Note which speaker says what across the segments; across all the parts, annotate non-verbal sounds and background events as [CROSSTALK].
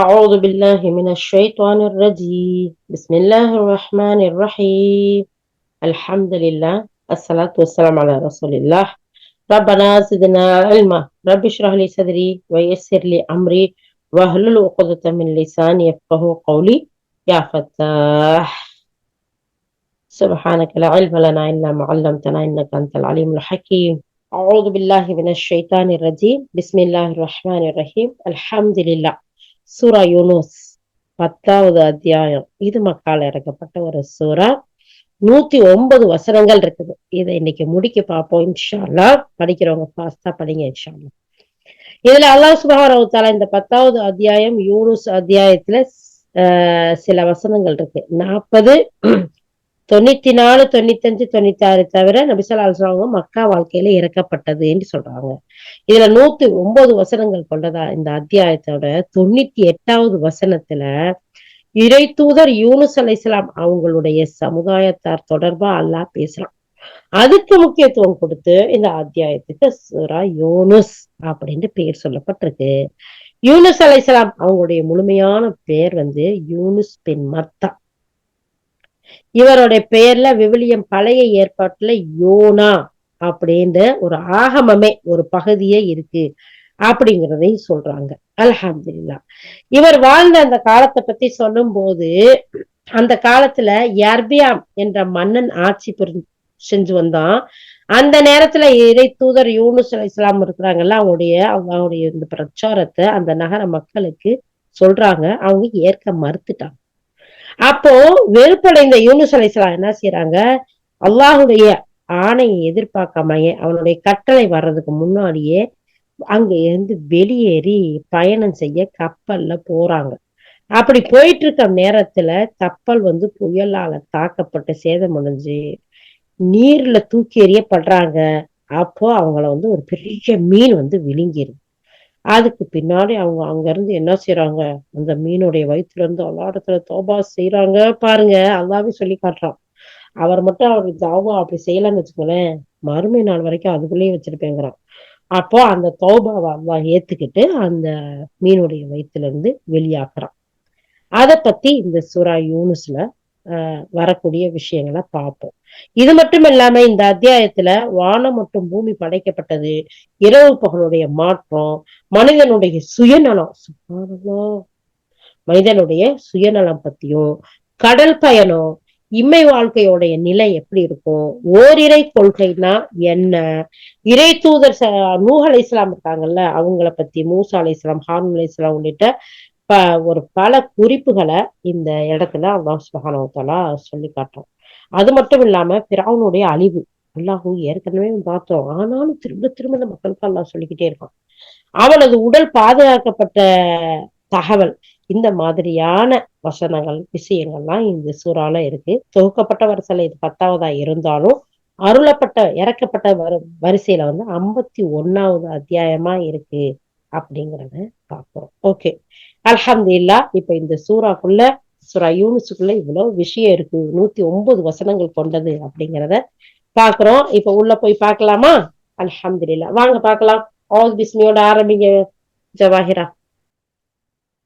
Speaker 1: أعوذ بالله من الشيطان الرجيم. بسم الله الرحمن الرحيم. الحمد لله. الصلاة والسلام على رسول الله. ربنا زدنا علما. رب اشرح لي صدري ويسر لي أمري واحلل عقدة من لساني يفقه قولي. يا فتاح. سبحانك لا علم لنا إلا ما علمتنا إنك أنت العليم الحكيم. أعوذ بالله من الشيطان الرجيم. بسم الله الرحمن الرحيم. الحمد لله. சூரா யூனூஸ் பத்தாவது அத்தியாயம். இது மக்கால் இறக்கப்பட்ட ஒரு சூறா. நூத்தி ஒன்பது வசனங்கள் இருக்குது. இதை இன்னைக்கு முடிக்க பார்ப்போம். இன்ஷால்லா. படிக்கிறவங்க ஃபாஸ்டா படிங்க இன்ஷால்லா. இதுல அல்லாஹ் சுபாரவுத்தால இந்த பத்தாவது அத்தியாயம் யூனுஸ் அத்தியாயத்துல ஆஹ் சில வசனங்கள் இருக்கு. நாற்பது தொண்ணூத்தி நாலு தொண்ணூத்தி அஞ்சு தொண்ணூத்தி ஆறு தவிர நபிசல்லா சொல்றாங்க மக்கா வாழ்க்கையில இறக்கப்பட்டது என்று சொல்றாங்க. இதுல நூத்தி ஒன்பது வசனங்கள் கொண்டதா இந்த அத்தியாயத்தோட தொண்ணூத்தி எட்டாவது வசனத்துல இறை தூதர் யூனுஸ் அலை இஸ்லாம் அவங்களுடைய சமுதாயத்தார் தொடர்பா அல்லாஹ் பேசுறான். அதுக்கு முக்கியத்துவம் கொடுத்து இந்த அத்தியாயத்துக்கு சுரா யூனுஸ் அப்படின்னு பெயர் சொல்லப்பட்டிருக்கு. யூனுஸ் அலை இஸ்லாம் அவங்களுடைய முழுமையான பெயர் வந்து யூனுஸ் பின் மர்த்தா இவருடைய பெயர்ல விவிலியம் பழைய ஏற்பாட்டுல யோனா அப்படின்ற ஒரு ஆகமமே ஒரு பகுதியே இருக்கு அப்படிங்கிறதையும் சொல்றாங்க. அல்ஹம்துல்லா இவர் வாழ்ந்த அந்த காலத்தை பத்தி சொல்லும் போது அந்த காலத்துல யர்பியாம் என்ற மன்னன் ஆட்சி புரி செஞ்சு வந்தான். அந்த நேரத்துல இறை தூதர் யூனுஸ் அலி இஸ்லாம் இருக்கிறாங்கல்ல அவங்களுடைய அவங்களுடைய இந்த பிரச்சாரத்தை அந்த நகர மக்களுக்கு சொல்றாங்க. அவங்க ஏற்க மறுத்துட்டாங்க. அப்போ வெறுப்படைந்த யூனுஸ் அலி என்ன செய்யறாங்க அல்லாஹுடைய ஆணையை எதிர்பார்க்காமயே அவனுடைய கட்டளை வர்றதுக்கு முன்னாடியே அங்க இருந்து வெளியேறி பயணம் செய்ய கப்பல்ல போறாங்க. அப்படி போயிட்டு இருக்க நேரத்துல கப்பல் வந்து புயலால தாக்கப்பட்டு சேதம் அடைஞ்சு நீர்ல தூக்கி எறியப்படுறாங்க. அப்போ அவங்கள வந்து ஒரு பெரிய மீன் வந்து விழுங்கிருது. அதுக்கு பின்னாடி அவங்க அங்க இருந்து என்ன செய்யறாங்க அந்த மீனுடைய வயிற்றுல இருந்து அல்லாடத்துல தோபா செய்யறாங்க பாருங்க அல்லாவே சொல்லி காட்டுறான். அவர் மட்டும் அவர் தாவா அப்படி செய்யலன்னு வச்சுக்கோங்களேன். மறுமை நாள் வரைக்கும் அதுக்குள்ளேயே வச்சிருப்பேங்கிறான். அப்போ அந்த தௌபாவை அல்லா ஏத்துக்கிட்டு அந்த மீனுடைய வயிற்றுல இருந்து வெளியாக்குறான். அதை பத்தி இந்த சுரா யூனுஸ்ல வரக்கூடிய விஷயங்களை பார்ப்போம். இது மட்டும் இல்லாம இந்த அத்தியாயத்துல வானம் மற்றும் பூமி படைக்கப்பட்டது இரவு பகலுடைய மாற்றம் மனிதனுடைய சுயநலம். மனிதனுடைய சுயநலம் பத்தியும் கடல் பயணம் இம்மை வாழ்க்கையோடைய நிலை எப்படி இருக்கும் ஓரிரை கொள்கைனா என்ன இறை தூதர் நூஹ் அலை இஸ்லாம் இருக்காங்கல்ல அவங்கள பத்தி மூசா அலை இஸ்லாம் ஹார்ன் அலை இஸ்லாம் உள்ளிட்ட ப ஒரு பல குறிப்புகளை இந்த இடத்துல அல்லாஹ் சுபஹானவத்தாலா சொல்லி காட்டுறோம் அது மட்டும் இல்லாம பிராவனுடைய அழிவு. அல்லாஹூ ஏற்கனவே பார்த்தோம். ஆனாலும் திரும்ப திரும்ப இந்த மக்களுக்கு அல்லாஹ் சொல்லிக்கிட்டே இருக்கான். அவனது உடல் பாதுகாக்கப்பட்ட தகவல் இந்த மாதிரியான வசனங்கள் விஷயங்கள்லாம் இந்த சூறால இருக்கு. தொகுக்கப்பட்ட வரிசையில இது பத்தாவதா இருந்தாலும் அருளப்பட்ட இறக்கப்பட்ட வரிசையில வந்து ஐம்பத்தி ஒன்னாவது அத்தியாயமா இருக்கு. அப்படிங்கிறத பார்க்கிறோம் ஓகே அலமது இல்லா இப்ப இந்த சூறாக்குள்ள சுரா யூனிஸுக்குள்ள இவ்வளவு விஷயம் இருக்கு நூத்தி ஒன்பது வசனங்கள் கொண்டது அப்படிங்கிறத பாக்குறோம் இப்ப உள்ள போய் பார்க்கலாமா அலமது இல்லா வாங்க பார்க்கலாம் ஆல் பிஸ்மியோட ஆரம்பிங்க ஜவாஹிரா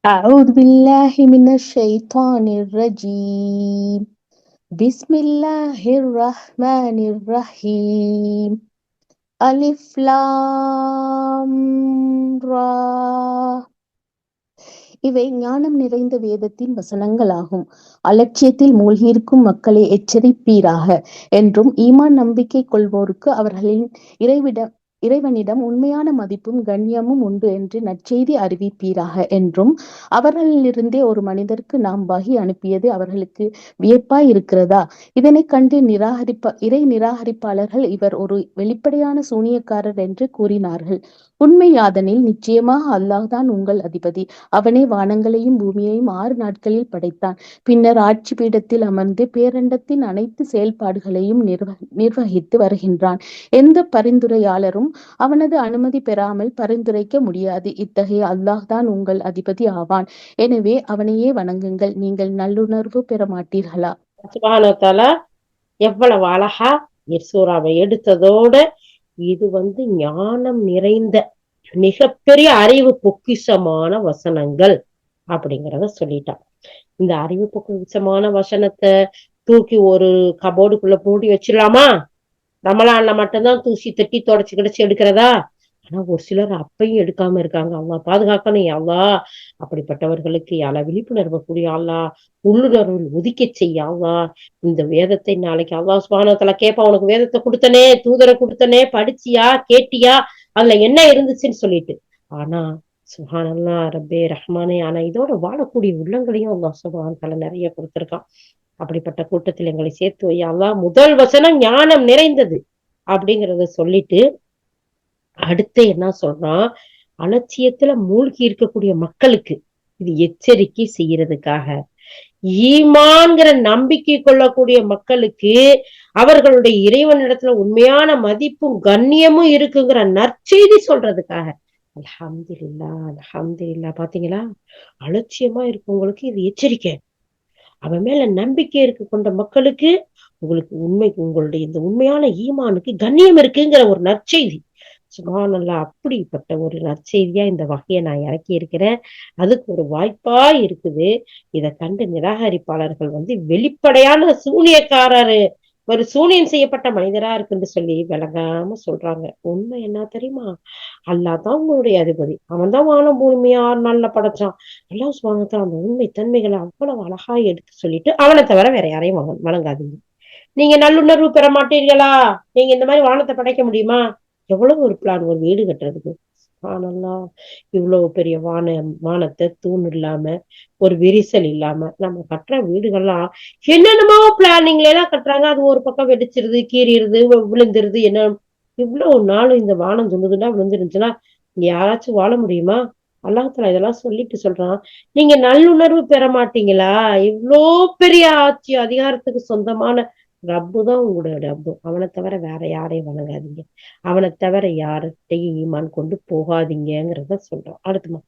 Speaker 2: أعوذ بالله من الشيطان الرجيم بسم الله الرحمن الرحيم ألف لام را இவை ஞானம் நிறைந்த வேதத்தின் வசனங்களாகும் அலட்சியத்தில் மூழ்கியிருக்கும் மக்களை எச்சரிப்பீராக என்றும் ஈமான் நம்பிக்கை கொள்வோருக்கு அவர்களின் இறைவிட இறைவனிடம் உண்மையான மதிப்பும் கண்ணியமும் உண்டு என்று நற்செய்தி அறிவிப்பீராக என்றும் அவர்களிலிருந்தே ஒரு மனிதருக்கு நாம் வகி அனுப்பியது அவர்களுக்கு வியப்பாய் இருக்கிறதா? இதனை கண்டு நிராகரிப்ப இறை நிராகரிப்பாளர்கள் இவர் ஒரு வெளிப்படையான சூனியக்காரர் என்று கூறினார்கள். உண்மை யாதனில் நிச்சயமாக அல்லாஹ் தான் உங்கள் அதிபதி. அவனே வானங்களையும் பூமியையும் ஆறு நாட்களில் படைத்தான். பின்னர் ஆட்சி பீடத்தில் அமர்ந்து பேரண்டத்தின் அனைத்து செயல்பாடுகளையும் நிர்வ நிர்வகித்து வருகின்றான். எந்த பரிந்துரையாளரும் அவனது அனுமதி பெறாமல் பரிந்துரைக்க முடியாது. இத்தகைய அல்லாஹ் தான் உங்கள் அதிபதி ஆவான். எனவே அவனையே வணங்குங்கள். நீங்கள் நல்லுணர்வு பெற மாட்டீர்களா
Speaker 1: எவ்வளவு அழகா யசூராவை எடுத்ததோட இது வந்து ஞானம் நிறைந்த மிகப்பெரிய அறிவு பொக்கிஷமான வசனங்கள் அப்படிங்கிறத சொல்லிட்டான். இந்த அறிவு குறிச்சமான வசனத்தை தூக்கி ஒரு கபோர்டுக்குள்ள பூட்டி வச்சிடலாமா? நம்மளால மட்டும்தான் தூசி தட்டி தொடச்சு கிடச்சி எடுக்கிறதா? ஆனா ஒரு சிலர் அப்பையும் எடுக்காம இருக்காங்க. அல்லா பாதுகாக்கணும் அல்லா அப்படிப்பட்டவர்களுக்கு யாழ விழிப்புணர்வு கூடிய அல்லா உள்ளுணர்வில் ஒதுக்க செய்ய இந்த வேதத்தை நாளைக்கு அல்லா சுபானத்துல கேப்பா உனக்கு வேதத்தை கொடுத்தனே தூதரை கொடுத்தனே படிச்சியா கேட்டியா? அதுல என்ன இருந்துச்சுன்னு சொல்லிட்டு. ஆனா சுஹானல்லா ரப்பே ரஹ்மானே ஆனா இதோட வாழக்கூடிய உள்ளங்களையும் அல்லா சுபான் தலை நிறைய கொடுத்துருக்கான். அப்படிப்பட்ட கூட்டத்தில் எங்களை சேர்த்து வையா. முதல் வசனம் ஞானம் நிறைந்தது அப்படிங்கிறத சொல்லிட்டு அடுத்து என்ன சொல்றான் அலட்சியத்துல மூழ்கி இருக்கக்கூடிய மக்களுக்கு இது எச்சரிக்கை செய்யறதுக்காக. ஈமான்கிற நம்பிக்கை கொள்ளக்கூடிய மக்களுக்கு அவர்களுடைய இறைவனிடத்துல உண்மையான மதிப்பும் கண்ணியமும் இருக்குங்கிற நற்செய்தி சொல்றதுக்காக. அலமதுல்லா அலமதுல்லா பாத்தீங்களா? அலட்சியமா இருக்கவங்களுக்கு இது எச்சரிக்கை. அவன் மேல நம்பிக்கை இருக்கு கொண்ட மக்களுக்கு உங்களுக்கு உண்மை உங்களுடைய இந்த உண்மையான ஈமானுக்கு கண்ணியம் இருக்குங்கிற ஒரு நற்செய்தி. சுகானல்லா அப்படிப்பட்ட ஒரு நற்செய்தியா இந்த வகையை நான் இறக்கி இருக்கிறேன். அதுக்கு ஒரு வாய்ப்பா இருக்குது. இதை கண்டு நிராகரிப்பாளர்கள் வந்து வெளிப்படையான சூனியக்காரரு ஒரு சூனியம் செய்யப்பட்ட மனிதரா இருக்குன்னு சொல்லி விளங்காம சொல்றாங்க. உண்மை என்ன தெரியுமா? அல்லாதான் உங்களுடைய அதிபதி. அவன் தான் வானம் பூமியா நல்ல படைச்சான். எல்லாம் சுவாங்கத்தான் அந்த உண்மை தன்மைகளை அவ்வளவு அழகா எடுத்து சொல்லிட்டு அவனை தவிர வேற யாரையும் வணங்காதீங்க நீங்க நல்லுணர்வு பெற மாட்டீர்களா? நீங்க இந்த மாதிரி வானத்தை படைக்க முடியுமா? எவ்வளவு ஒரு பிளான் ஒரு வீடு கட்டுறதுக்கு. சுபானல்லா இவ்வளவு பெரிய வான வானத்தை தூண் இல்லாம ஒரு விரிசல் இல்லாம நம்ம கட்டுற வீடுகள்லாம் என்னென்னமோ பிளானிங்ல எல்லாம் கட்டுறாங்க. அது ஒரு பக்கம் வெடிச்சிருது கீறிடுது விழுந்துருது என்ன இவ்வளவு நாளும் இந்த வானம் சொல்லுதுன்னா விழுந்துருந்துச்சுன்னா யாராச்சும் வாழ முடியுமா? அல்லாஹால இதெல்லாம் சொல்லிட்டு சொல்றான். நீங்க நல்லுணர்வு பெற மாட்டீங்களா? இவ்வளோ பெரிய ஆட்சி அதிகாரத்துக்கு சொந்தமான ரப்பு தான் உங்களோட ரப்பு. அவனை தவிர வேற யாரையும் வணங்காதீங்க. அவனை தவிர யார்கிட்டையும் ஈமான் கொண்டு போகாதீங்கிறத சொல்றான். அடுத்துமா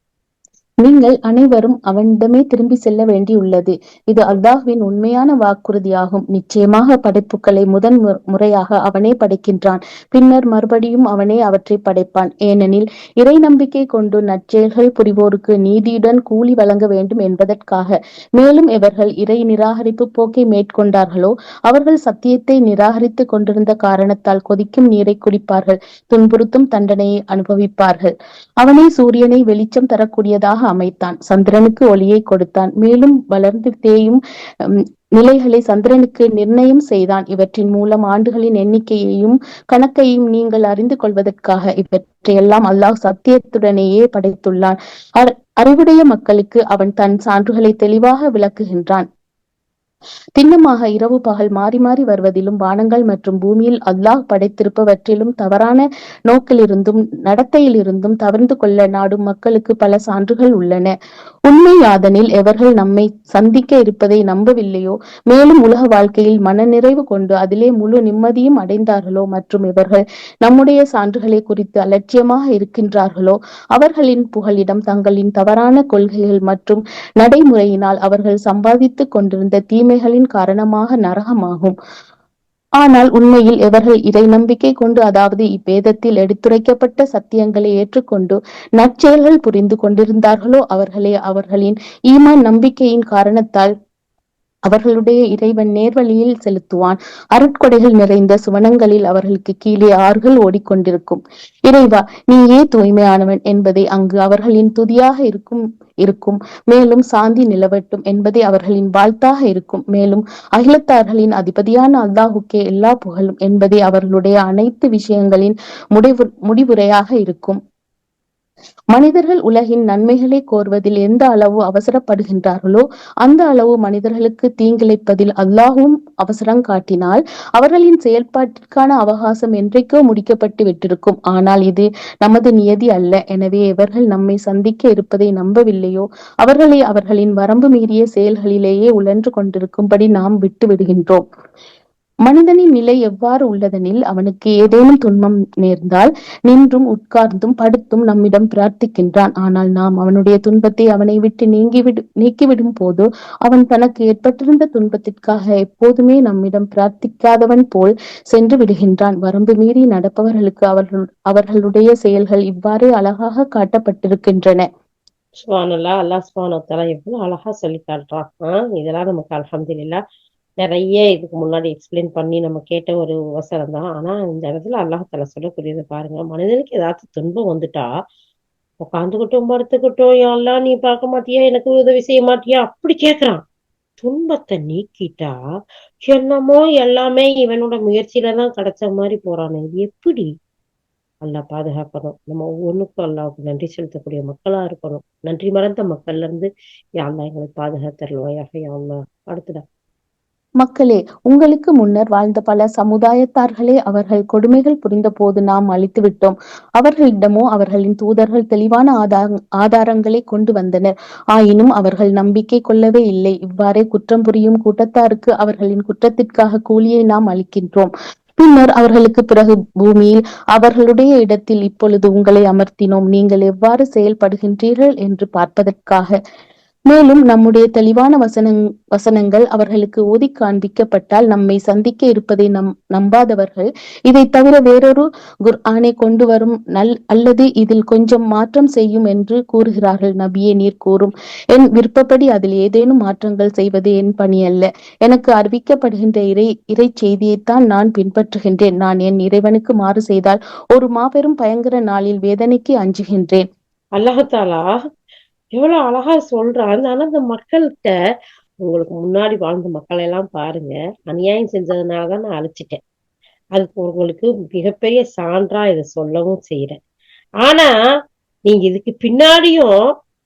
Speaker 2: நீங்கள் அனைவரும் அவனிடமே திரும்பி செல்ல வேண்டியுள்ளது. இது அல்லாஹ்வின் உண்மையான வாக்குறுதியாகும். நிச்சயமாக படைப்புகளை முதன் முறையாக அவனே படைக்கின்றான். பின்னர் மறுபடியும் அவனே அவற்றை படைப்பான். ஏனெனில் இறை நம்பிக்கை கொண்டு நற்செயல்கள் புரிவோருக்கு நீதியுடன் கூலி வழங்க வேண்டும் என்பதற்காக. மேலும் இவர்கள் இறை நிராகரிப்பு போக்கை மேற்கொண்டார்களோ அவர்கள் சத்தியத்தை நிராகரித்து கொண்டிருந்த காரணத்தால் கொதிக்கும் நீரை குடிப்பார்கள் துன்புறுத்தும் தண்டனையை அனுபவிப்பார்கள். அவனே சூரியனை வெளிச்சம் தரக்கூடியதாக அமைத்தான். சந்திரனுக்கு ஒளியை கொடுத்தான். மேலும் வளர்ந்து தேயும் நிலைகளை சந்திரனுக்கு நிர்ணயம் செய்தான். இவற்றின் மூலம் ஆண்டுகளின் எண்ணிக்கையையும் கணக்கையும் நீங்கள் அறிந்து கொள்வதற்காக இவற்றையெல்லாம் அல்லாஹ் சத்தியத்துடனேயே படைத்துள்ளான். அறிவுடைய மக்களுக்கு அவன் தன் சான்றுகளை தெளிவாக விளக்குகின்றான். திண்ணமாக இரவு பகல் மாறி மாறி வருவதிலும் வானங்கள் மற்றும் பூமியில் அல்லாஹ் படைத்திருப்பவற்றிலும் தவறான நோக்கிலிருந்தும் நடத்தையிலிருந்தும் தவிர்ந்து கொள்ள நாடும் மக்களுக்கு பல சான்றுகள் உள்ளன. உண்மை யாதனில் எவர்கள் நம்மை சந்திக்க இருப்பதை நம்பவில்லையோ? மேலும் உலக வாழ்க்கையில் மனநிறைவு கொண்டு அதிலே முழு நிம்மதியும் அடைந்தார்களோ? மற்றும் இவர்கள் நம்முடைய சான்றுகளை குறித்து அலட்சியமாக இருக்கின்றார்களோ? அவர்களின் புகலிடம் தங்களின் தவறான கொள்கைகள் மற்றும் நடைமுறையினால் அவர்கள் சம்பாதித்துக் கொண்டிருந்த தீமைகளின் காரணமாக நரகமாகும். ஆனால் உண்மையில் எவர்கள் இறை நம்பிக்கை கொண்டு அதாவது இவ்வேதத்தில் எடுத்துரைக்கப்பட்ட சத்தியங்களை ஏற்றுக்கொண்டு நற்செயல்கள் புரிந்து கொண்டிருந்தார்களோ அவர்களே அவர்களின் ஈமான் நம்பிக்கையின் காரணத்தால் அவர்களுடைய இறைவன் நேர்வழியில் செலுத்துவான். அருட்கொடைகள் நிறைந்த சுவனங்களில் அவர்களுக்கு கீழே ஆறுகள் ஓடிக்கொண்டிருக்கும். இறைவா நீயே தூய்மையானவன் என்பதை அங்கு அவர்களின் துதியாக இருக்கும் இருக்கும். மேலும் சாந்தி நிலவட்டும் என்பதே அவர்களின் வாழ்த்தாக இருக்கும். மேலும் அகிலத்தார்களின் அதிபதியான அல்லாஹுக்கே எல்லா புகழும் என்பதே அவர்களுடைய அனைத்து விஷயங்களின் முடிவு முடிவுரையாக இருக்கும். மனிதர்கள் உலகின் நன்மைகளை கோருவதில் எந்த அளவு அவசரப்படுகின்றார்களோ அந்த அளவு மனிதர்களுக்கு தீங்கிழைப்பதில் அல்லாஹும் அவசரம் காட்டினால் அவர்களின் செயல்பாட்டிற்கான அவகாசம் என்றைக்கோ முடிக்கப்பட்டு விட்டிருக்கும். ஆனால் இது நமது நியதி அல்ல. எனவே எவர்கள் நம்மை சந்திக்க இருப்பதை நம்பவில்லையோ? அவர்களை அவர்களின் வரம்பு மீறிய செயல்களிலேயே உழன்று கொண்டிருக்கும்படி நாம் விட்டு விடுகின்றோம். மனிதனின் நிலை எவ்வாறு உள்ளதெனில் அவனுக்கு ஏதேனும் துன்பம் நேர்ந்தால் நின்றும் உட்கார்ந்தும் படுத்தும் நம்மிடம் பிரார்த்திக்கின்றான். ஆனால் நாம் அவனுடைய துன்பத்தை அவனை விட்டு நீங்கிவிடு நீக்கிவிடும் போது அவன் தனக்கு ஏற்பட்டிருந்த துன்பத்திற்காக எப்போதுமே நம்மிடம் பிரார்த்திக்காதவன் போல் சென்று விடுகின்றான். வரம்பு மீறி நடப்பவர்களுக்கு அவர்கள் அவர்களுடைய செயல்கள் இவ்வாறே அழகாக காட்டப்பட்டிருக்கின்றன.
Speaker 1: சுவானுல்லா அல்லாஹ் சுபானு எவ்வளவு அழகா சொல்லி காட்டுறான் ஆஹ் இதெல்லாம் நமக்கு அலமதுல்லா நிறைய இதுக்கு முன்னாடி எக்ஸ்பிளைன் பண்ணி நம்ம கேட்ட ஒரு வசனம் தான். ஆனா இந்த இடத்துல அல்லாஹ் சொல்லக்கூடியது பாருங்க. மனிதனுக்கு ஏதாச்சும் துன்பம் வந்துட்டா உட்காந்துக்கிட்டும் படுத்துக்கிட்டும் எல்லாம் நீ பார்க்க மாட்டியா? எனக்கு உதவி செய்ய மாட்டியா? அப்படி கேக்குறான். துன்பத்தை நீக்கிட்டா என்னமோ எல்லாமே இவனோட முயற்சியில தான் கிடைச்ச மாதிரி போறானே. இது எப்படி அல்லாஹ் பாதுகாக்கணும்? நம்ம ஒவ்வொன்றுக்கும் அல்லாவுக்கு நன்றி செலுத்தக்கூடிய மக்களா இருக்கணும். நன்றி மறந்த மக்கள்ல இருந்து யா எங்களை பாதுகாத்தருள்வாயாக யா அல்லாஹ்.
Speaker 2: மக்களே உங்களுக்கு முன்னர் வாழ்ந்த பல சமுதாயத்தார்களே அவர்கள் கொடுமைகள் புரிந்த போது நாம் அழித்து விட்டோம் அவர்களிடமோ அவர்களின் தூதர்கள் தெளிவான ஆதாரங்களை கொண்டு வந்தனர். ஆயினும் அவர்கள் நம்பிக்கை கொள்ளவே இல்லை. இவ்வாறே குற்றம் புரியும் கூட்டத்தாருக்கு அவர்களின் குற்றத்திற்காக கூலியை நாம் அளிக்கின்றோம். பின்னர் அவர்களுக்கு பிறகு பூமியில் அவர்களுடைய இடத்தில் இப்பொழுது உங்களை அமர்த்தினோம். நீங்கள் எவ்வாறு செயல்படுகின்றீர்கள் என்று பார்ப்பதற்காக மேலும் நம்முடைய தெளிவான வசனங் வசனங்கள் அவர்களுக்கு ஓதி காண்பிக்கப்பட்டால் நம்மை சந்திக்க இருப்பதை நம் நம்பாதவர்கள். இதை தவிர வேறொரு குர்ஆனை கொண்டு வரும் நல் அல்லது இதில் கொஞ்சம் மாற்றம் செய்யும் என்று கூறுகிறார்கள் நபியே நீர் கூறும். என் விருப்பப்படி அதில் ஏதேனும் மாற்றங்கள் செய்வது என் பணி அல்ல. எனக்கு அறிவிக்கப்படுகின்ற இறை இறை செய்தியைத்தான் நான் பின்பற்றுகின்றேன். நான் என் இறைவனுக்கு மாறு செய்தால் ஒரு மாபெரும் பயங்கர நாளில் வேதனைக்கு அஞ்சுகின்றேன்.
Speaker 1: அல்லாஹாலா எவ்வளவு அழகா சொல்றான் ஆனா இந்த மக்கள்கிட்ட உங்களுக்கு முன்னாடி வாழ்ந்த மக்களை எல்லாம் பாருங்க. அநியாயம் செஞ்சதுனாலதான் நான் அழிச்சிட்டேன். அதுக்கு உங்களுக்கு மிகப்பெரிய சான்றா இதை சொல்லவும் செய்யறேன் ஆனா நீங்க இதுக்கு பின்னாடியும்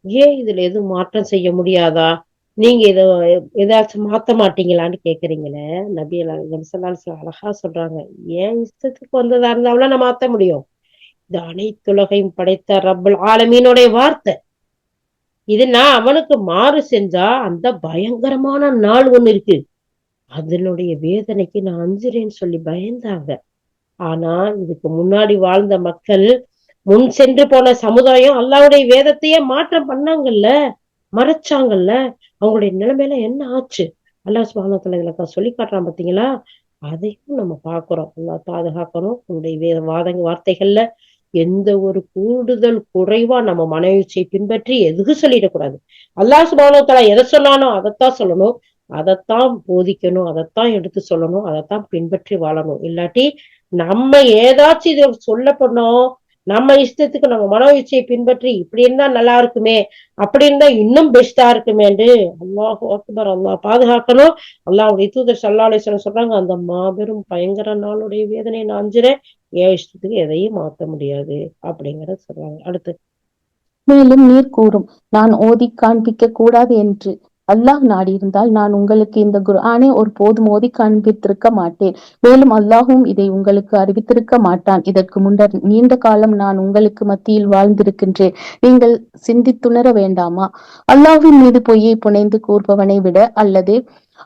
Speaker 1: ஏன் இதுல எதுவும் மாற்றம் செய்ய முடியாதா? நீங்க இத ஏதாச்சும் மாத்த மாட்டீங்களான்னு கேக்குறீங்களே. நபி நபிசல்லாஸ் அழகா சொல்றாங்க. ஏன் இஷ்டத்துக்கு வந்ததா இருந்தாலும் நான் மாத்த முடியும். இது அனைத்துலகையும் படைத்த ரப்பல் ஆலமீனுடைய வார்த்தை. இது நான் அவனுக்கு மாறு செஞ்சா அந்த பயங்கரமான நாள் ஒண்ணு இருக்கு. அதனுடைய வேதனைக்கு நான் அஞ்சுறேன்னு சொல்லி பயந்தாங்க. ஆனா இதுக்கு முன்னாடி வாழ்ந்த மக்கள் முன் சென்று போன சமுதாயம் அல்லாவுடைய வேதத்தையே மாற்றம் பண்ணாங்கல்ல மறைச்சாங்கல்ல அவங்களுடைய நிலைமையில என்ன ஆச்சு? அல்லா சுபானத்துல இதுல சொல்லி காட்டுறான் பாத்தீங்களா? அதையும் நம்ம பாக்குறோம் அல்லா பாதுகாக்கணும். உங்களுடைய வேத வாதங்க வார்த்தைகள்ல எந்த ஒரு கூடுதல் குறைவா நம்ம மனவீச்சை பின்பற்றி எதுவும் சொல்லிடக்கூடாது? அல்லாஹ் சுபானோத்தலா எதை சொன்னானோ அதைத்தான் சொல்லணும். அதைத்தான் போதிக்கணும். அதைத்தான் எடுத்து சொல்லணும். அதைத்தான் பின்பற்றி வாழணும். இல்லாட்டி நம்ம ஏதாச்சும் இதை சொல்ல பண்ணோம். நம்ம இஷ்டத்துக்கு நம்ம மனோயிச்சையை பின்பற்றி இப்படி இருந்தா நல்லா இருக்குமே அப்படி இருந்தா இன்னும் பெஸ்டா என்று அல்லாஹ் அக்பர் அல்லாஹ் பாதுகாக்கணும். அல்லாஹுடைய தூதர் சல்லாலேஸ்வரன் சொல்றாங்க அந்த மாபெரும் பயங்கர நாளுடைய வேதனை நான் அஞ்சுறேன் என் இஷ்டத்துக்கு எதையும் மாத்த முடியாது அப்படிங்கறத சொல்றாங்க. அடுத்து.
Speaker 2: மேலும் நீர் கூறும் நான் ஓதி காண்பிக்க கூடாது என்று அல்லாஹ் நாடியிருந்தால் நான் உங்களுக்கு இந்த குர்ஆனை ஒரு போது மோதி காண்பித்திருக்க மாட்டேன். மேலும் அல்லாஹும் இதை உங்களுக்கு அறிவித்திருக்க மாட்டான். இதற்கு முன்னர் நீண்ட காலம் நான் உங்களுக்கு மத்தியில் வாழ்ந்திருக்கின்றேன். நீங்கள் சிந்தித்துணர வேண்டாமா? அல்லாஹின் மீது பொய்யை புனைந்து கூறுபவனை விட அல்லது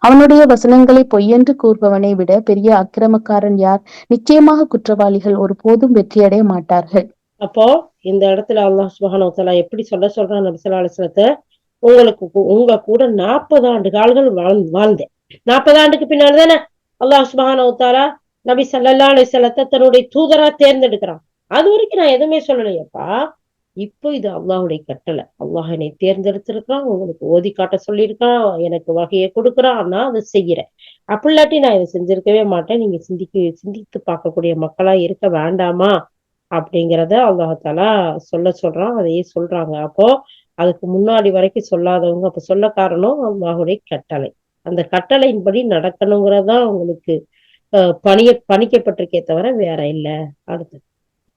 Speaker 2: அவனுடைய வசனங்களை பொய்யென்று கூறுபவனை விட பெரிய அக்கிரமக்காரன் யார்? நிச்சயமாக குற்றவாளிகள் ஒரு போதும் வெற்றியடைய மாட்டார்கள்.
Speaker 1: அப்போ இந்த இடத்துல அல்லாஹ் சுபஹானு எப்படி சொல்ல சொல்றான் நபிசல்லா அலிஸ்லத்தை உங்களுக்கு உங்க கூட நாற்பது ஆண்டு காலங்கள் வாழ் வாழ்ந்தேன். நாற்பது ஆண்டுக்கு பின்னாடி தானே? அல்லாஹ் சுபஹானவுத்தாலா நபி சல்லா அலிசல்லத்தை தன்னுடைய தூதரா தேர்ந்தெடுக்கிறான். அது வரைக்கும் நான் எதுவுமே சொல்லலையப்பா. இப்போ இது அல்லாஹுடைய கட்டளை. அல்லாஹ் என்னை தேர்ந்தெடுத்திருக்கிறான் உங்களுக்கு ஓதி காட்ட சொல்லியிருக்கான் எனக்கு வகையை கொடுக்குறான் நான் அதை செய்யறேன் அப்படிலாட்டி நான் இதை செஞ்சிருக்கவே மாட்டேன். நீங்க சிந்திக்க சிந்தித்து பார்க்கக்கூடிய மக்களா இருக்க வேண்டாமா? அப்படிங்கிறத அல்லாஹாலா சொல்ல சொல்றான் அதையே சொல்றாங்க. அப்போ அதுக்கு முன்னாடி வரைக்கும் சொல்லாதவங்க அப்ப சொல்ல காரணம் அல்லாஹுடைய கட்டளை. அந்த கட்டளையின்படி நடக்கணுங்கிறதா உங்களுக்கு பணிய பணிக்கப்பட்டிருக்கே தவிர வேற இல்லை. அடுத்து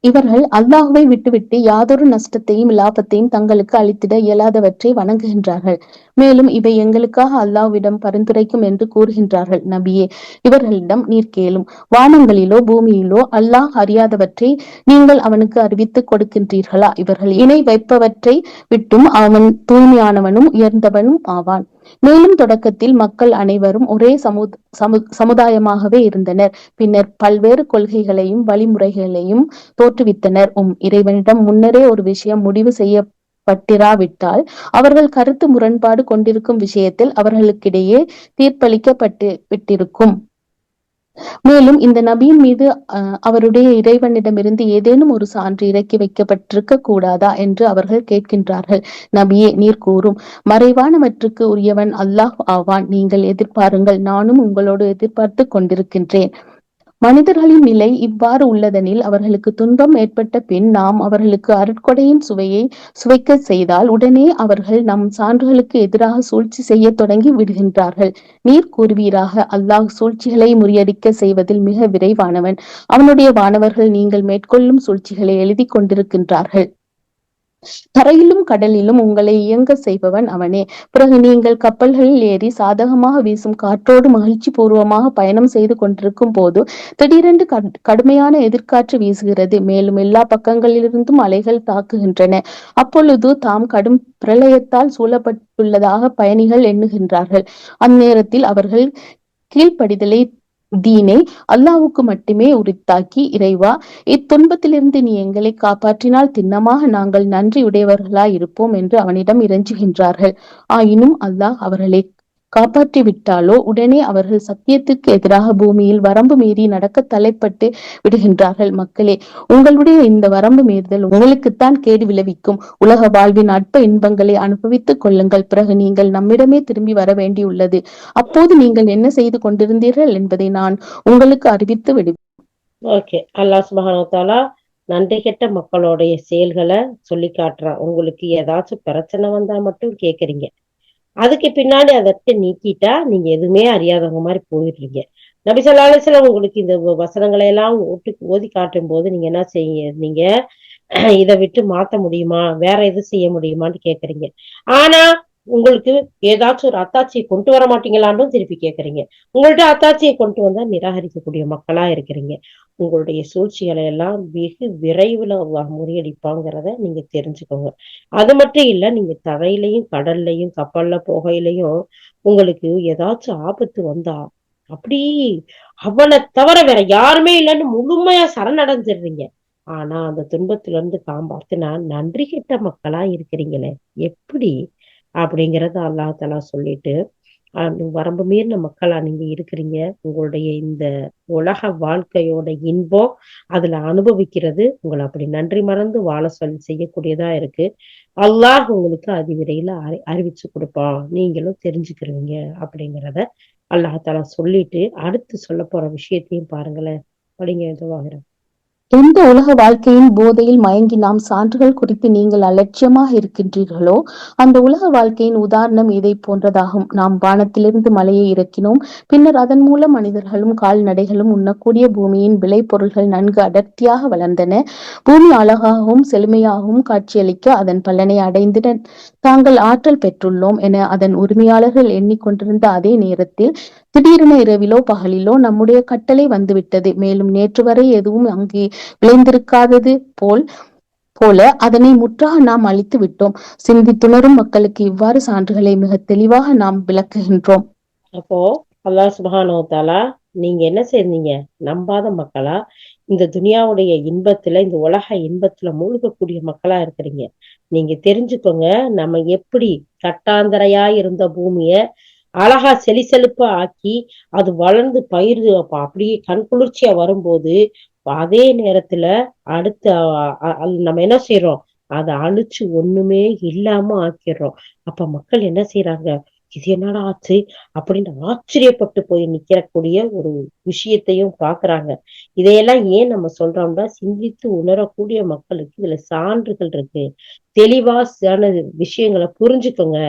Speaker 2: இவர்கள் அல்லாஹுவை விட்டுவிட்டு யாதொரு நஷ்டத்தையும் லாபத்தையும் தங்களுக்கு அளித்திட இயலாதவற்றை வணங்குகின்றார்கள். மேலும் இவை எங்களுக்காக அல்லாஹ்விடம் பரிந்துரைக்கும் என்று கூறுகின்றார்கள். நபியே இவர்களிடம் நீர் கேளும். வானங்களிலோ பூமியிலோ அல்லாஹ் அறியாதவற்றை நீங்கள் அவனுக்கு அறிவித்துக் கொடுக்கின்றீர்களா? இவர்கள் இணை வைப்பவற்றை விட்டும் அவன் தூய்மையானவனும் உயர்ந்தவனும் ஆவான். மேலும் தொடக்கத்தில் மக்கள் அனைவரும் ஒரே சமு சமு சமுதாயமாகவே இருந்தனர். பின்னர் பல்வேறு கொள்கைகளையும் வழிமுறைகளையும் தோற்றுவித்தனர். உம் இறைவனிடம் முன்னரே ஒரு விஷயம் முடிவு செய்ய பட்டிராவிட்டால் அவர்கள் கருத்து முரண்பாடு கொண்டிருக்கும் விஷயத்தில் அவர்களுக்கிடையே தீர்ப்பளிக்கப்பட்டு விட்டிருக்கும். மேலும் இந்த நபியின் மீது அஹ், அவருடைய இறைவனிடமிருந்து ஏதேனும் ஒரு சான்று இறக்கி வைக்கப்பட்டிருக்க கூடாதா என்று அவர்கள் கேட்கின்றார்கள். நபியே நீர் கூறும் மறைவானவற்றுக்கு உரியவன் அல்லாஹ் ஆவான். நீங்கள் எதிர்பாருங்கள் நானும் உங்களோடு எதிர்பார்த்து கொண்டிருக்கின்றேன். மனிதர்களின் நிலை இவ்வாறு உள்ளதெனில் அவர்களுக்கு துன்பம் ஏற்பட்ட பின் நாம் அவர்களுக்கு அருட்கொடையின் சுவையை சுவைக்க செய்தால் உடனே அவர்கள் நம் சான்றுகளுக்கு எதிராக சூழ்ச்சி செய்ய தொடங்கி விடுகின்றார்கள். நீர் கூறுவீராக அல்லாஹ் சூழ்ச்சிகளை முறியடிக்க செய்வதில் மிக விரைவானவன். அவனுடைய வானவர்கள் நீங்கள் மேற்கொள்ளும் சூழ்ச்சிகளை எழுதி கொண்டிருக்கின்றார்கள். தரையிலும் கடலிலும் உங்களை இயங்க செய்பவன் அவனே. பிறகு நீங்கள் கப்பல்களில் ஏறி சாதகமாக வீசும் காற்றோடு மகிழ்ச்சி பூர்வமாக பயணம் செய்து கொண்டிருக்கும் போது திடீரென்று கடுமையான எதிர்காற்று வீசுகிறது. மேலும் எல்லா பக்கங்களிலிருந்தும் அலைகள் தாக்குகின்றன. அப்பொழுது தாம் கடும் பிரளயத்தால் சூழப்பட்டுள்ளதாக பயணிகள் எண்ணுகின்றார்கள். அந்நேரத்தில் அவர்கள் கீழ்ப்படிதலை தீனை அல்லாவுக்கு மட்டுமே உரித்தாக்கி இறைவா. இத்துன்பத்திலிருந்து நீ எங்களை காப்பாற்றினால் திண்ணமாக நாங்கள் நன்றியுடையவர்களாய் இருப்போம் என்று அவனிடம் இறைஞ்சுகின்றார்கள். ஆயினும் அல்லாஹ் அவர்களை காப்பாற்றி விட்டாலோ உடனே அவர்கள் சத்தியத்திற்கு எதிராக பூமியில் வரம்பு மீறி நடக்க தலைப்பட்டு விடுகின்றார்கள். மக்களே உங்களுடைய இந்த வரம்பு மீறுதல் உங்களுக்குத்தான் கேடு விளைவிக்கும். உலக வாழ்வின் அற்ப இன்பங்களை அனுபவித்துக் கொள்ளுங்கள். பிறகு நீங்கள் நம்மிடமே திரும்பி வர வேண்டியுள்ளது. அப்போது நீங்கள் என்ன செய்து கொண்டிருந்தீர்கள் என்பதை நான் உங்களுக்கு அறிவித்து விடு.
Speaker 1: ஓகே. அல்லாஹ் சுபஹானஹு நன்றி கெட்ட மக்களுடைய செயல்களை சொல்லி காட்டுறான். உங்களுக்கு ஏதாச்சும் பிரச்சனை வந்தா மட்டும் கேக்குறீங்க. அதுக்கு பின்னாடி அதற்கு நீக்கிட்டா நீங்க எதுவுமே அறியாதவங்க மாதிரி போயிடுறீங்க. நபி ஸல்லல்லாஹு சில உங்களுக்கு இந்த வசனங்களை எல்லாம் ஓட்டு ஓதி காட்டும் போது நீங்க என்ன செய்ய நீங்க [CLEARS THROAT] இதை விட்டு மாத்த முடியுமா? வேற எது செய்ய முடியுமான்னு கேக்குறீங்க. ஆனா உங்களுக்கு ஏதாச்சும் ஒரு அத்தாட்சியை கொண்டு வர மாட்டீங்களான்னு திருப்பி கேட்கறீங்க உங்கள்ட்ட அத்தாட்சியை கொண்டு வந்தா நிராகரிக்கக்கூடிய மக்களா இருக்கிறீங்க. உங்களுடைய சூழ்ச்சிகளை எல்லாம் வெகு விரைவில் முறியடிப்பாங்கிறத நீங்க தெரிஞ்சுக்கோங்க. அது மட்டும் இல்ல நீங்க தரையிலையும் கடல்லையும் கப்பல்ல போகையிலையும் உங்களுக்கு ஏதாச்சும் ஆபத்து வந்தா அப்படி அவனை தவிர வேற யாருமே இல்லைன்னு முழுமையா சரணடைஞ்சிடுறீங்க. ஆனா அந்த துன்பத்துல இருந்து காப்பாத்து நான் நன்றி கெட்ட மக்களா இருக்கிறீங்களே. எப்படி? அப்படிங்கிறத அல்லாஹ் தலா சொல்லிட்டு வரம்பு மீறின மக்களா நீங்க இருக்கிறீங்க. உங்களுடைய இந்த உலக வாழ்க்கையோட இன்பம் அதுல அனுபவிக்கிறது. உங்களை அப்படி நன்றி மறந்து வாழ சொல்லி செய்யக்கூடியதா இருக்கு. அல்லாஹ் உங்களுக்கு அதிவிரையில அறி அறிவிச்சு கொடுப்பான் நீங்களும் தெரிஞ்சுக்கிறீங்க அப்படிங்கிறத அல்லாஹ் சொல்லிட்டு அடுத்து சொல்ல போற விஷயத்தையும் பாருங்களேன். படிங்க இதுவாகிறேன்
Speaker 2: எந்த உலக வாழ்க்கையின் போதையில் மயங்கி நாம் சான்றுகள் குறித்து நீங்கள் அலட்சியமாக இருக்கின்றீர்களோ அந்த உலக வாழ்க்கையின் உதாரணம் இதை போன்றதாகும். நாம் வானத்திலிருந்து மலையை இறக்கினோம். பின்னர் அதன் மூலம் மனிதர்களும் கால்நடைகளும் உண்ணக்கூடிய பூமியின் விளைபொருள்கள் நன்கு அடர்த்தியாக வளர்ந்தன. பூமி அழகாகவும் செழுமையாகவும் காட்சியளிக்க அதன் பலனை அடைந்திட தாங்கள் ஆற்றல் பெற்றுள்ளோம் என அதன் உரிமையாளர்கள் எண்ணிக்கொண்டிருந்த அதே நேரத்தில் திடீரென இரவிலோ பகலிலோ நம்முடைய கட்டளை வந்துவிட்டது. மேலும் நேற்று வரை எதுவும் அங்கே விளைந்திருக்காதது போல் போல அதனை முற்றாக நாம் அழித்து விட்டோம். சிந்தித்துணரும் மக்களுக்கு இவ்வாறு சான்றுகளை மிக தெளிவாக நாம் விளக்குகின்றோம்.
Speaker 1: அப்போ அல்லாஹ் சுபஹானஹு நீங்க என்ன செய்றீங்க? நம்பாத மக்களா? இந்த துனியாவுடைய இன்பத்துல இந்த உலக இன்பத்துல மூழ்கக்கூடிய மக்களா இருக்கிறீங்க. நீங்க தெரிஞ்சுக்கோங்க நம்ம எப்படி கட்டாந்தரையா இருந்த பூமிய அழகா செழிசெழிப்பா ஆக்கி அது வளர்ந்து பயிர் அப்ப அப்படியே கண்குளிர்ச்சியா வரும்போது அதே நேரத்துல அடுத்து நம்ம என்ன செய்யறோம் அதை அழிச்சு ஒண்ணுமே இல்லாம ஆக்கிடுறோம். அப்ப மக்கள் என்ன செய்யறாங்க இது என்னடா ஆச்சு? அப்படின்னு ஆச்சரியப்பட்டு போய் நிக்கிறக்கூடிய ஒரு விஷயத்தையும் பாக்குறாங்க. இதையெல்லாம் ஏன் நம்ம சொல்றோம்னா சிந்தித்து உணரக்கூடிய மக்களுக்கு இதுல சான்றுகள் இருக்கு. தெளிவான விஷயங்களை புரிஞ்சுக்கோங்க.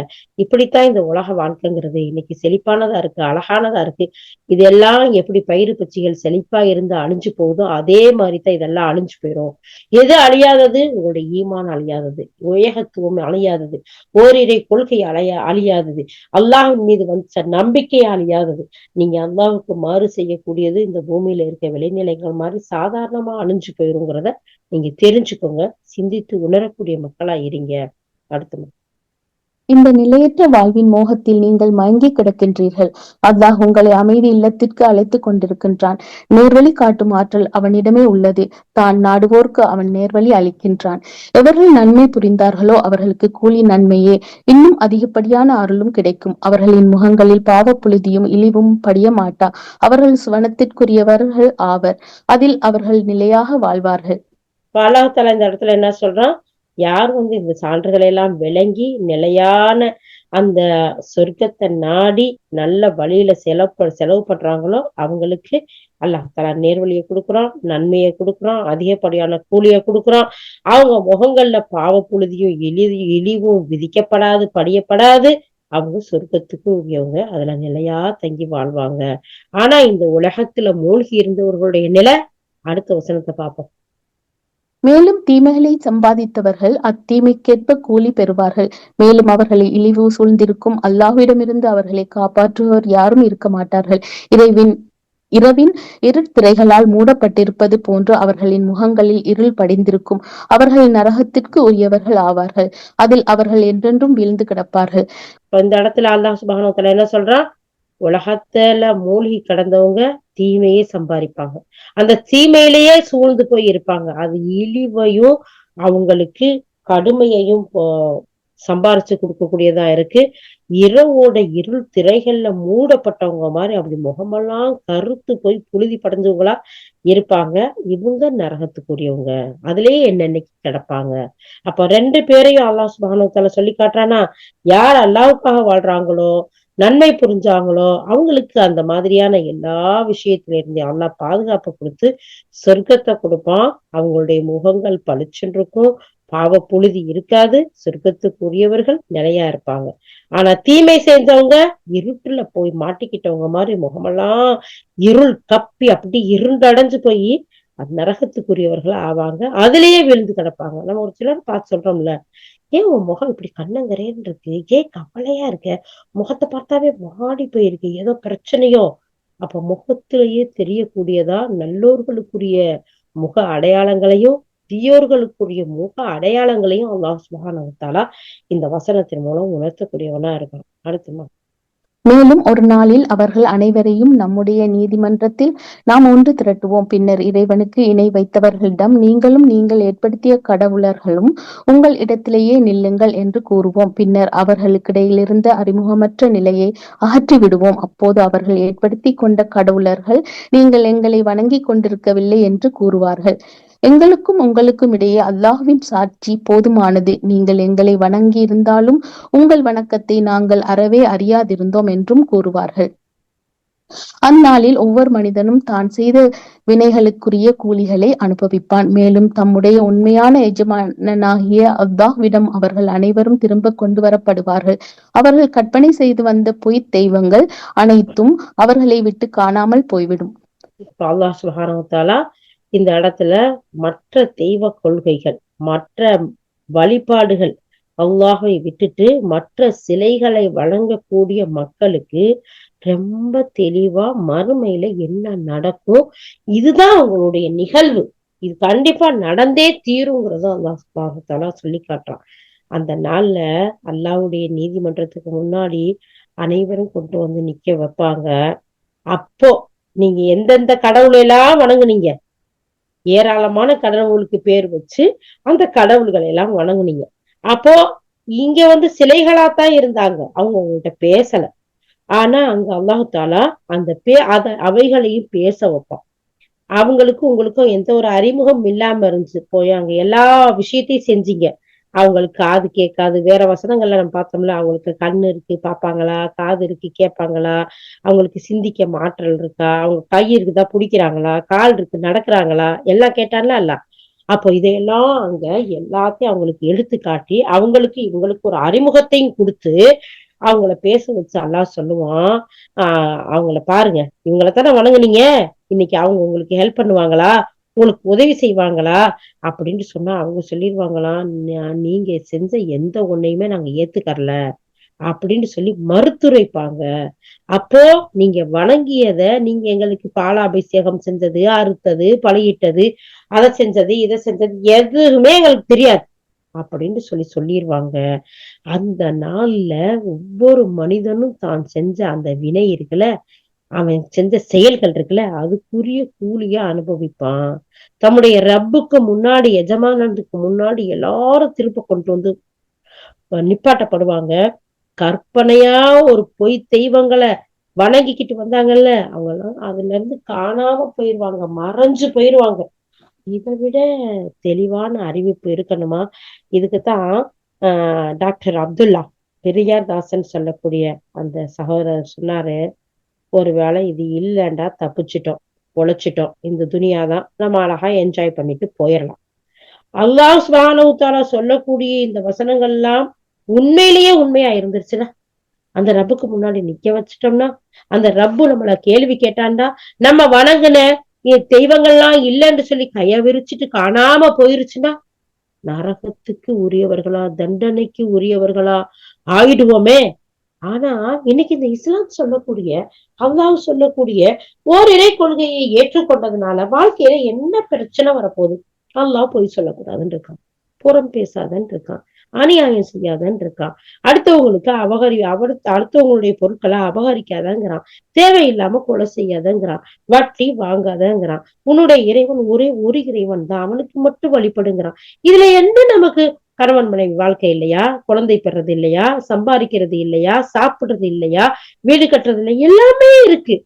Speaker 1: இப்படித்தான் இந்த உலக வாழ்க்கைங்கிறது இன்னைக்கு செழிப்பானதா இருக்கு அழகானதா இருக்கு. இதெல்லாம் எப்படி பயிறு பச்சிகள் செழிப்பா இருந்து அழிஞ்சு போகுதோ அதே மாதிரி தான் இதெல்லாம் அழிஞ்சு போயிடும் எது அழியாதது? உங்களுடைய ஈமான் அழியாதது. உயகத்துவம் அழியாதது. ஓரிரை கொள்கை அழைய அழியாதது. அல்லாஹின் மீது வந்த நம்பிக்கை அழியாதது. நீங்க அல்லாவுக்கு மாறு செய்யக்கூடியது இந்த பூமியில இருக்க விளைநிலைகள் மாதிரி சாதாரணமா அழிஞ்சு போயிருங்கிறத நீங்க தெரிஞ்சுக்கோங்க. சிந்தித்து உணரக்கூடிய மக்களா இருங்க. அடுத்து
Speaker 2: இந்த நிலையற்ற வாழ்வின் மோகத்தில் நீங்கள் மயங்கி கிடக்கின்றீர்கள். அல்லாஹ் உங்களை அமைதி இல்லத்திற்கு அழைத்துக் கொண்டிருக்கின்றான். நேர்வழி காட்டும் ஆற்றல் அவனிடமே உள்ளது. தான் நாடுவோர்க்கு அவன் நேர்வழி அளிக்கின்றான். எவர்கள் நன்மை புரிந்தார்களோ அவர்களுக்கு கூலி நன்மையே. இன்னும் அதிகப்படியான அருளும் கிடைக்கும். அவர்களின் முகங்களில் பாவ புழுதியும் இழிவும் படிய மாட்டா. அவர்கள் சுவனத்திற்குரியவர்கள் ஆவர். அதில் அவர்கள் நிலையாக வாழ்வார்கள்.
Speaker 1: இந்த இடத்துல என்ன சொல்றான்? யார் வந்து இந்த சான்றுகளை எல்லாம் விளங்கி நிலையான அந்த சொர்க்கத்தை நாடி நல்ல வழியில செலவு செலவு பண்றாங்களோ அவங்களுக்கு அல்லாஹ் தஆலா நேர்வழியை கொடுக்குறான் நன்மையை கொடுக்குறான் அதிகப்படியான கூலியை கொடுக்குறான். அவங்க முகங்கள்ல பாவ புழுதியும் இழி இழிவும் விதிக்கப்படாது படியப்படாது. அவங்க சொர்க்கத்துக்கு உரியவங்க. அதுல நிலையா தங்கி வாழ்வாங்க. ஆனா இந்த உலகத்துல மூழ்கி இருந்தவர்களுடைய நிலை அடுத்த வசனத்தை பார்ப்போம்.
Speaker 2: மேலும் தீமைகளை சம்பாதித்தவர்கள் அத்தீமைக்கேற்ப கூலி பெறுவார்கள். மேலும் அவர்களை இழிவு சூழ்ந்திருக்கும் அல்லாஹ்விடமிருந்து அவர்களை காப்பாற்றுவோர் யாரும் இருக்க மாட்டார்கள். இறைவின் இரவின் இருள் திரைகளால் மூடப்பட்டிருப்பது போன்று அவர்களின் முகங்களில் இருள் படிந்திருக்கும். அவர்கள் நரகத்திற்கு உரியவர்கள் ஆவார்கள். அதில் அவர்கள் என்றென்றும் வீழ்ந்து கிடப்பார்கள்.
Speaker 1: இப்ப இந்த இடத்துல அல்லாஹ் சுப்ஹானஹு என்ன சொல்றான் உலகத்துல மூழ்கி கிடந்தவங்க தீமையே சம்பாதிப்பாங்க. அந்த தீமையிலேயே சூழ்ந்து போய் இருப்பாங்க. அது இழிவையும் அவங்களுக்கு கடுமையையும் சம்பாரிச்சு கொடுக்கக்கூடியதா இருக்கு. இரவோட இருள் திரைகள்ல மூடப்பட்டவங்க மாதிரி அப்படி முகமெல்லாம் கருத்து போய் புழுதி படைஞ்சவங்களா இருப்பாங்க. இவங்க நரகத்துக்குரியவங்க. அதுலயே என்னென்னைக்கு கிடப்பாங்க? அப்ப ரெண்டு பேரையும் அல்லாஹ் சுபானத்தால சொல்லி காட்டுறானா? யார் அல்லாவுக்காக வாழ்றாங்களோ நன்மை புரிஞ்சாங்களோ அவங்களுக்கு அந்த மாதிரியான எல்லா விஷயத்துல இருந்து பாதுகாப்பு கொடுத்து சொர்க்கத்தை கொடுப்பான். அவங்களுடைய முகங்கள் பளிச்சுன்னு இருக்கும். பாவ புழுதி இருக்காது. சொர்க்கத்துக்குரியவர்கள் நிலையா இருப்பாங்க. ஆனா தீமை செஞ்சவங்க இருட்டுல போய் மாட்டிக்கிட்டவங்க மாதிரி முகமெல்லாம் இருள் கப்பி அப்படி இருண்டடைஞ்சு போய் அது நரகத்துக்குரியவர்கள் ஆவாங்க. அதுலயே விழுந்து கிடப்பாங்க. நம்ம ஒரு சிலர் பார்த்து சொல்றோம்ல ஏன் உன் முகம் இப்படி கண்ணங்கரேன்னு இருக்கு ஏன் கவலையா இருக்க? முகத்தை பார்த்தாவே வாடி போயிருக்கு. ஏதோ பிரச்சனையோ? அப்ப முகத்திலேயே தெரியக்கூடியதா? நல்லோர்களுக்குரிய முக அடையாளங்களையும் தீயோர்களுக்குரிய முக அடையாளங்களையும் அல்லாஹ் சுப்ஹானஹு இந்த வசனத்தின் மூலம் உணர்த்தக்கூடியவனா இருக்கான். அடுத்துமா
Speaker 2: மேலும் ஒரு நாளில் அவர்கள் அனைவரையும் நம்முடைய நீதிமன்றத்தில் நாம் ஒன்று திரட்டுவோம். பின்னர் இறைவனுக்கு இணை வைத்தவர்களிடம் நீங்களும் நீங்கள் ஏற்படுத்திய கடவுளர்களும் உங்கள் இடத்திலேயே நில்லுங்கள் என்று கூறுவோம். பின்னர் அவர்களுக்கிடையிலிருந்த அறிமுகமற்ற நிலையை அகற்றி விடுவோம் அப்போது அவர்கள் ஏற்படுத்தி கொண்ட கடவுளர்கள் நீங்கள் எங்களை வணங்கிக் கொண்டிருக்கவில்லை என்று கூறுவார்கள். எங்களுக்கும் உங்களுக்கும் இடையே அல்லாஹுவின் சாட்சி போதுமானது. நீங்கள் எங்களை வணங்கியிருந்தாலும் உங்கள் வணக்கத்தை நாங்கள் அறவே அறியாதிருந்தோம் என்றும் கூறுவார்கள். அந்நாளில் ஒவ்வொரு மனிதனும் தான் செய்த வினைகளுக்குரிய கூலிகளை அனுபவிப்பான். மேலும் தம்முடைய உண்மையான எஜமானனாகிய அல்லாஹ்விடம் அவர்கள் அனைவரும் திரும்ப கொண்டு வரப்படுவார்கள். அவர்கள் கற்பனை செய்து வந்த பொய் தெய்வங்கள் அனைத்தும் அவர்களை விட்டு காணாமல் போய்விடும்.
Speaker 1: அல்லாஹ் சுப்ஹானஹு இந்த இடத்துல மற்ற தெய்வ கொள்கைகள் மற்ற வழிபாடுகள் அல்லாஹை விட்டுட்டு மற்ற சிலைகளை வழங்கக்கூடிய மக்களுக்கு ரொம்ப தெளிவா மறுமையில என்ன நடக்கும்? இதுதான் அவங்களுடைய நிகழ்வு. இது கண்டிப்பா நடந்தே தீருங்கிறத அல்லாஹ் சுப்ஹானஹு சொல்லி காட்டுறான். அந்த நாள்ல அல்லாவுடைய நீதிமன்றத்துக்கு முன்னாடி அனைவரும் கொண்டு வந்து நிக்க வைப்பாங்க. அப்போ நீங்க எந்தெந்த கடவுளை எல்லாம் வணங்குனீங்க? ஏராளமான கடவுளுக்கு பேர் வச்சு அந்த கடவுள்களை எல்லாம் வணங்குனீங்க. அப்போ இங்க வந்து சிலைகளாத்தான் இருந்தாங்க. அவங்க உங்கள்கிட்ட பேசல. ஆனா அங்க அல்லாஹு தாலா அந்த பே அத அவைகளையும் பேச வைப்பான். அவங்களுக்கும் உங்களுக்கும் எந்த ஒரு அறிமுகம் இல்லாம இருந்துச்சு. போய் அங்க எல்லா விஷயத்தையும் செஞ்சீங்க. அவங்களுக்கு காது கேட்காது. வேற வசனங்கள்ல நம்ம பார்த்தோம்ல அவங்களுக்கு கண்ணு இருக்கு பாப்பாங்களா காது இருக்கு கேட்பாங்களா? அவங்களுக்கு சிந்திக்க மாற்றல் இருக்கா? அவங்க கை இருக்குதா? பிடிக்கிறாங்களா? கால் இருக்கு நடக்கிறாங்களா? எல்லாம் கேட்டான்ல அல்ல. அப்போ இதையெல்லாம் அங்க எல்லாத்தையும் அவங்களுக்கு எடுத்து காட்டி அவங்களுக்கு இவங்களுக்கு ஒரு அறிமுகத்தையும் கொடுத்து அவங்கள பேச வச்சு அல்லாஹ் சொல்லுவான். ஆஹ் அவங்கள பாருங்க. இவங்கள தானே வணங்குனீங்க? இன்னைக்கு அவங்க உங்களுக்கு ஹெல்ப் பண்ணுவாங்களா? உங்களுக்கு உதவி செய்வாங்களா? அப்படின்னு சொன்னா அவங்க சொல்லிடுவாங்களாம் நீங்க செஞ்ச எந்த ஒன்னையுமே நாங்க ஏத்துக்கரல அப்படின்னு சொல்லி மறுத்துரைப்பாங்க. அப்போ நீங்க வணங்கியத நீங்க எங்களுக்கு பாலாபிஷேகம் செஞ்சது அறுத்தது பழையிட்டது அதை செஞ்சது இதை செஞ்சது எதுவுமே எங்களுக்கு தெரியாது அப்படின்னு சொல்லி சொல்லிடுவாங்க அந்த நாள்ல ஒவ்வொரு மனிதனும் தான் செஞ்ச அந்த வினை இருக்குல்ல அவன் செஞ்ச செயல்கள் இருக்குல்ல அதுக்குரிய கூலியா அனுபவிப்பான். தம்முடைய ரப்புக்கு முன்னாடி எஜமானதுக்கு முன்னாடி எல்லாரும் திருப்ப கொண்டு வந்து நிப்பாட்டப்படுவாங்க. கற்பனையா ஒரு பொய் தெய்வங்களை வணங்கிக்கிட்டு வந்தாங்கல்ல அவங்க எல்லாம் அதுல இருந்து காணாம போயிருவாங்க மறைஞ்சு போயிருவாங்க. இதை விட தெளிவான அறிவிப்பு இருக்கணுமா? இதுக்குத்தான் ஆஹ் டாக்டர் அப்துல்லா பெரியார் தாசன் சொல்லக்கூடிய அந்த சகோதரர் சொன்னாரு. ஒருவேளை இது இல்லைண்டா தப்பிச்சிட்டோம் உழைச்சிட்டோம் இந்த துனியாதான் நம்ம அழகா என்ஜாய் பண்ணிட்டு போயிடலாம். அல்லாஹ் சுபானவுத்தாலா சொல்லக்கூடிய இந்த வசனங்கள்லாம் உண்மையிலேயே உண்மையா இருந்துருச்சுன்னா அந்த ரப்புக்கு முன்னாடி நிக்க வச்சிட்டோம்னா அந்த ரப்பு நம்மள கேள்வி கேட்டாண்டா நம்ம வணங்குன தெய்வங்கள்லாம் இல்லைன்னு சொல்லி கைய விரிச்சிட்டு காணாம போயிருச்சுன்னா நரகத்துக்கு உரியவர்களா தண்டனைக்கு உரியவர்களா ஆயிடுவோமே. ஆனா இன்னைக்கு இந்த இஸ்லாம் சொல்லக்கூடிய அல்லாஹ் சொல்லக்கூடிய ஓரிரை கொள்கையை ஏற்றுக்கொண்டதுனால வாழ்க்கையில என்ன பிரச்சனை வரப்போகுது? அல்லாஹ் பொய் சொல்லக்கூடாதுன்னு இருக்கான். புறம் பேசாதன்னு இருக்கான். அநியாயம் செய்யாதன்னு இருக்கான். அடுத்தவங்களுக்கு அபகரி அவர் அடுத்தவங்களுடைய பொருட்களை அபகரிக்காதங்கிறான். தேவையில்லாம கொலை செய்யாதங்கிறான். வட்டி வாங்காதங்கிறான். உன்னுடைய இறைவன் ஒரே ஒரு இறைவன் தான். அவனுக்கு மட்டும் வழிபடுங்கிறான். இதுல என்ன நமக்கு கணவன் மனைவி வாழ்க்கை இல்லையா? குழந்தை பெறது இல்லையா? சம்பாதிக்கிறது இல்லையா? சாப்பிடுறது இல்லையா? வீடு கட்டுறது இல்லை எல்லாமே இருக்கு.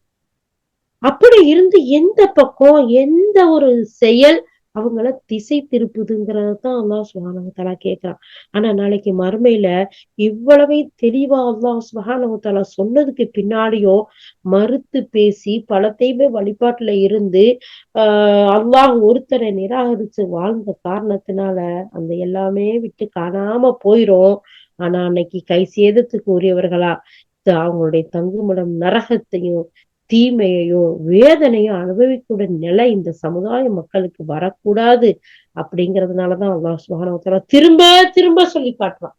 Speaker 1: அப்படி இருந்து எந்த பக்கம் எந்த ஒரு செயல் அவங்கள திசை திருப்புதுங்கிறதான் அல்லாஹ் சுகானவத்தாலா கேட்கிறான் ஆனா நாளைக்கு மறுமையில இவ்வளவே தெளிவா அல்லாஹ் சுகானவத்தாலா சொன்னதுக்கு பின்னாடியும் மறுத்து பேசி பலத்தையுமே வழிபாட்டுல இருந்து ஆஹ் அல்லாஹ் ஒருத்தரை நிராகரிச்சு வாழ்ந்த காரணத்தினால அந்த எல்லாமே விட்டு காணாம போயிரும். ஆனா அன்னைக்கு கை சேதத்துக்கு உரியவர்களா? அவங்களுடைய தங்குமிடம் நரகத்தையும் தீமையையும் வேதனையும் அனுபவிக்கூடிய நிலை இந்த சமுதாய மக்களுக்கு வரக்கூடாது அப்படிங்கறதுனாலதான் அல்லாஹ் சுபானவத்தால திரும்ப திரும்ப சொல்லி காட்டுறான்.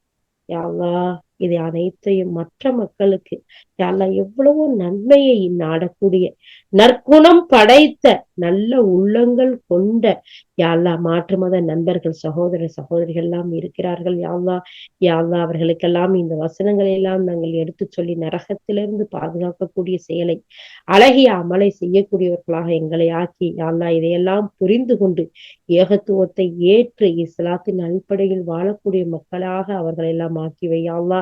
Speaker 1: யாவா இது அனைத்தையும் மற்ற மக்களுக்கு யாழ்லா எவ்வளவோ நன்மையை நாடக்கூடிய நற்குணம் படைத்த நல்ல உள்ளங்கள் கொண்ட யாழ்லா மாற்று மத நண்பர்கள் சகோதர சகோதரிகள் எல்லாம் இருக்கிறார்கள். யாழ்லா யாழ்லா அவர்களுக்கெல்லாம் இந்த வசனங்களை எல்லாம் நாங்கள் எடுத்து சொல்லி நரகத்திலிருந்து பாதுகாக்கக்கூடிய செயலை அழகிய அமலை செய்யக்கூடியவர்களாக எங்களை ஆக்கி யாழ்லா இதையெல்லாம் புரிந்து கொண்டு ஏகத்துவத்தை ஏற்று இஸ்லாத்தின் அடிப்படையில் வாழக்கூடிய மக்களாக அவர்களை எல்லாம் ஆக்கி வையாள்லா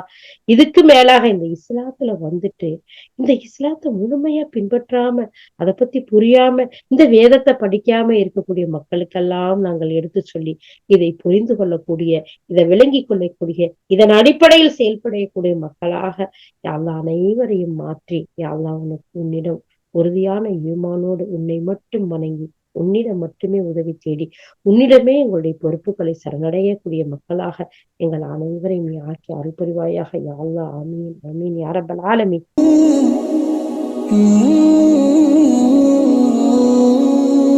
Speaker 1: இதுக்கு மேலாக இந்த இஸ்லாத்துல வந்துட்டு இந்த இஸ்லாத்தை முழுமையா பின்பற்றாம அதை பத்தி புரியாம இந்த வேதத்தை படிக்காம இருக்கக்கூடிய மக்களுக்கெல்லாம் நாங்கள் எடுத்து சொல்லி இதை புரிந்து கொள்ளக்கூடிய இதை விளங்கி கொள்ளக்கூடிய இதன் அடிப்படையில் செயல்படக்கூடிய மக்களாக யாழ்லா அனைவரையும் மாற்றி யாழ்லா உனக்கு உன்னிடம் உறுதியான ஈமானோடு உன்னை மட்டும் வணங்கி உன்னிடம் மட்டுமே உதவி தேடி உன்னிடமே எங்களுடைய பொறுப்புகளை சரணடையக்கூடிய மக்களாக எங்கள் அனைவரையும் நீ ஆக்கி அருள் புரிவாயாக யாழ்லா ஆமீன் ஆமீன் யாரபல் ஆலமீன்.